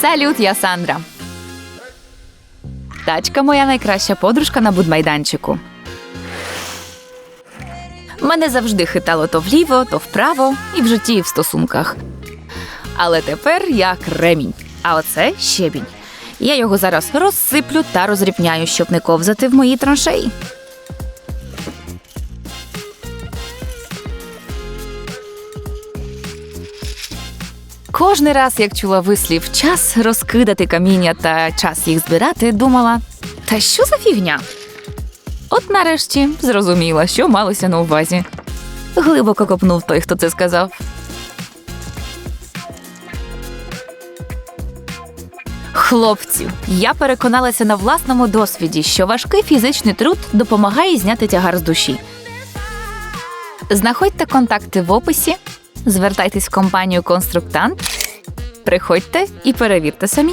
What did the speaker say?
Салют, я Сандра. Тачка моя найкраща подружка на будмайданчику. Мене завжди хитало то вліво, то вправо, і в житті, і в стосунках. Але тепер я кремінь, а оце щебінь. Я його зараз розсиплю та розрівняю, щоб не ковзати в моїй траншеї. Кожний раз, як чула вислів час розкидати каміння та час їх збирати, думала: та що за фігня? От нарешті зрозуміла, що малося на увазі. Глибоко копнув той, хто це сказав. Хлопців, я переконалася на власному досвіді, що важкий фізичний труд допомагає зняти тягар з душі. Знаходьте контакти в описі, звертайтесь в компанію Конструктант, приходьте і перевірте самі.